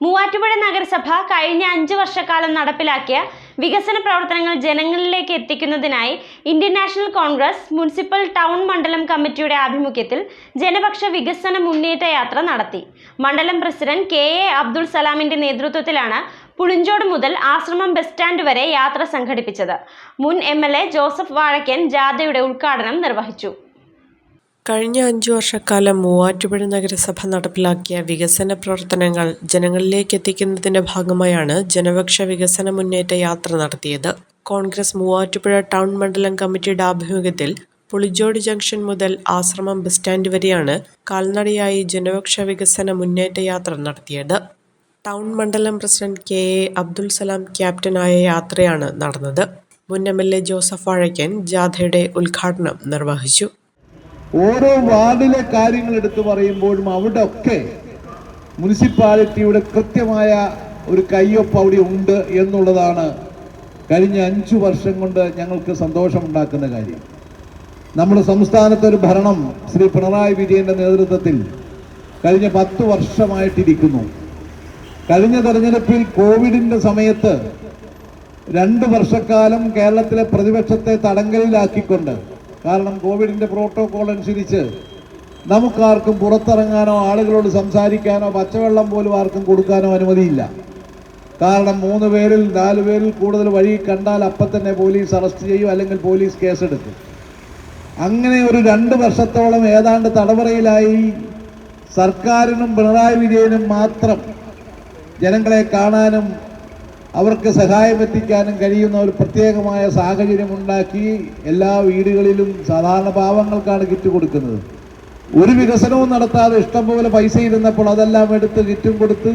മൂവാറ്റുപുഴ നഗരസഭ കഴിഞ്ഞ അഞ്ച് വർഷക്കാലം നടപ്പിലാക്കിയ വികസന പ്രവർത്തനങ്ങൾ ജനങ്ങളിലേക്ക് എത്തിക്കുന്നതിനായി Indian National Congress municipal town മണ്ഡലം കമ്മിറ്റിയുടെ ആഭിമുഖ്യത്തിൽ ജനപക്ഷ വികസന മുന്നേറ്റ യാത്ര നടത്തി. മണ്ഡലം പ്രസിഡന്റ് കെ എ അബ്ദുൾ സലാമിന്റെ നേതൃത്വത്തിലാണ് പുളിഞ്ചോട് മുതൽ ആശ്രമം ബസ് സ്റ്റാൻഡ് വരെ യാത്ര സംഘടിപ്പിച്ചത്. മുൻ എം ജോസഫ് വാഴക്കൻ ജാഥയുടെ ഉദ്ഘാടനം നിർവഹിച്ചു. കഴിഞ്ഞ അഞ്ചു വർഷക്കാലം മൂവാറ്റുപുഴ നഗരസഭ നടപ്പിലാക്കിയ വികസന പ്രവർത്തനങ്ങൾ ജനങ്ങളിലേക്ക് എത്തിക്കുന്നതിന്റെ ഭാഗമായാണ് ജനപക്ഷ വികസന മുന്നേറ്റ യാത്ര നടത്തിയത്. കോൺഗ്രസ് മൂവാറ്റുപുഴ ടൗൺ മണ്ഡലം കമ്മിറ്റിയുടെ ആഭിമുഖ്യത്തിൽ പുളിജോട് ജംഗ്ഷൻ മുതൽ ആശ്രമം ബസ് സ്റ്റാൻഡ് വരെയാണ് കാൽനടയായി ജനപക്ഷ വികസന മുന്നേറ്റ യാത്ര നടത്തിയത്. ടൗൺ മണ്ഡലം president K A Abdul Salam ക്യാപ്റ്റനായ യാത്രയാണ് നടന്നത്. മുൻ M L A Joseph Vazhakkan ജാഥയുടെ ഉദ്ഘാടനം നിർവഹിച്ചു. ഓരോ വാർഡിലെ കാര്യങ്ങൾ എടുത്തു പറയുമ്പോഴും അവിടെ ഒക്കെ മുനിസിപ്പാലിറ്റിയുടെ കൃത്യമായ ഒരു കയ്യൊപ്പ് അവിടെ ഉണ്ട് എന്നുള്ളതാണ് കഴിഞ്ഞ അഞ്ചു വർഷം കൊണ്ട് ഞങ്ങൾക്ക് സന്തോഷമുണ്ടാക്കുന്ന കാര്യം. നമ്മുടെ സംസ്ഥാനത്തെ ഒരു ഭരണം ശ്രീ പിണറായി വിജയന്റെ നേതൃത്വത്തിൽ കഴിഞ്ഞ പത്ത് വർഷമായിട്ടിരിക്കുന്നു. കഴിഞ്ഞ തെരഞ്ഞെടുപ്പിൽ കോവിഡിന്റെ സമയത്ത് രണ്ട് വർഷക്കാലം കേരളത്തിലെ പ്രതിപക്ഷത്തെ തടങ്കലിലാക്കിക്കൊണ്ട് കാരണം കോവിഡിന്റെ പ്രോട്ടോകോൾ അനുസരിച്ച് നമുക്കാർക്കും പുറത്തിറങ്ങാനോ ആളുകളോട് സംസാരിക്കാനോ പച്ചവെള്ളം പോലും ആർക്കും കൊടുക്കാനോ അനുമതിയില്ല. കാരണം മൂന്ന് പേരിൽ നാല് പേരിൽ കൂടുതൽ വഴി കണ്ടാൽ അപ്പം തന്നെ പോലീസ് അറസ്റ്റ് ചെയ്യും അല്ലെങ്കിൽ പോലീസ് കേസെടുക്കും. അങ്ങനെ ഒരു രണ്ട് വർഷത്തോളം ഏതാണ്ട് തടവറയിലായി സർക്കാരിനും പിണറായി വിജയനും മാത്രം ജനങ്ങളെ കാണാനും അവർക്ക് സഹായം എത്തിക്കാനും കഴിയുന്ന ഒരു പ്രത്യേകമായ സാഹചര്യം ഉണ്ടാക്കി എല്ലാ വീടുകളിലും സാധാരണ പാവങ്ങൾക്കാണ് കിറ്റ് കൊടുക്കുന്നത്. ഒരു വികസനവും നടത്താതെ ഇഷ്ടംപോലെ പൈസ ഇരുന്നപ്പോൾ അതെല്ലാം എടുത്ത് കിറ്റും കൊടുത്ത്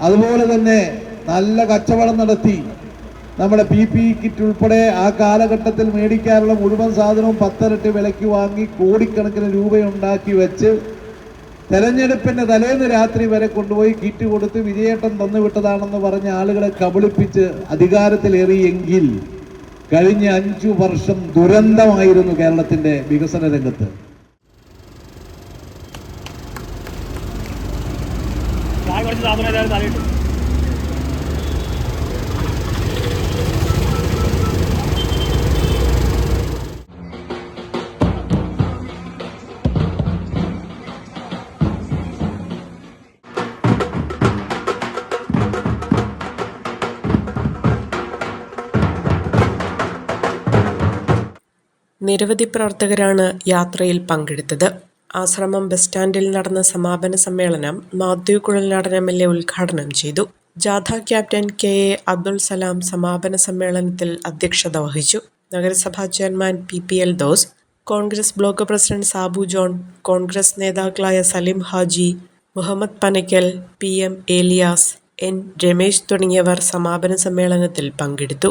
അതുപോലെ തന്നെ നല്ല കച്ചവടം നടത്തി. നമ്മുടെ പി പി കിറ്റ് ഉൾപ്പെടെ ആ കാലഘട്ടത്തിൽ മേടിക്കാനുള്ള മുഴുവൻ സാധനവും പത്തരട്ടി വിലയ്ക്ക് വാങ്ങി കോടിക്കണക്കിന് രൂപയുണ്ടാക്കി വെച്ച് തെരഞ്ഞെടുപ്പിന്റെ തലേന്ന് രാത്രി വരെ കൊണ്ടുപോയി കിറ്റ് കൊടുത്ത് വിജയേട്ടൻ തന്നുവിട്ടതാണെന്ന് പറഞ്ഞ ആളുകളെ കബളിപ്പിച്ച് അധികാരത്തിലേറിയെങ്കിൽ കഴിഞ്ഞ അഞ്ചു വർഷം ദുരന്തമായിരുന്നു കേരളത്തിന്റെ വികസന രംഗത്ത്. നിരവധി പ്രവർത്തകരാണ് യാത്രയിൽ പങ്കെടുത്തത്. ആശ്രമം ബസ് സ്റ്റാൻഡിൽ നടന്ന സമാപന സമ്മേളനം Mathew Kuzhalnadan M L A ഉദ്ഘാടനം ചെയ്തു. ജാഥ captain K A Abdul Salam സമാപന സമ്മേളനത്തിൽ അധ്യക്ഷത വഹിച്ചു. നഗരസഭാ chairman P P Eldhose Congress block president Sabu John Congress നേതാക്കളായ Salim Haji Muhammad Panakkal P M Elias N Ramesh തുടങ്ങിയവർ സമാപന സമ്മേളനത്തിൽ പങ്കെടുത്തു.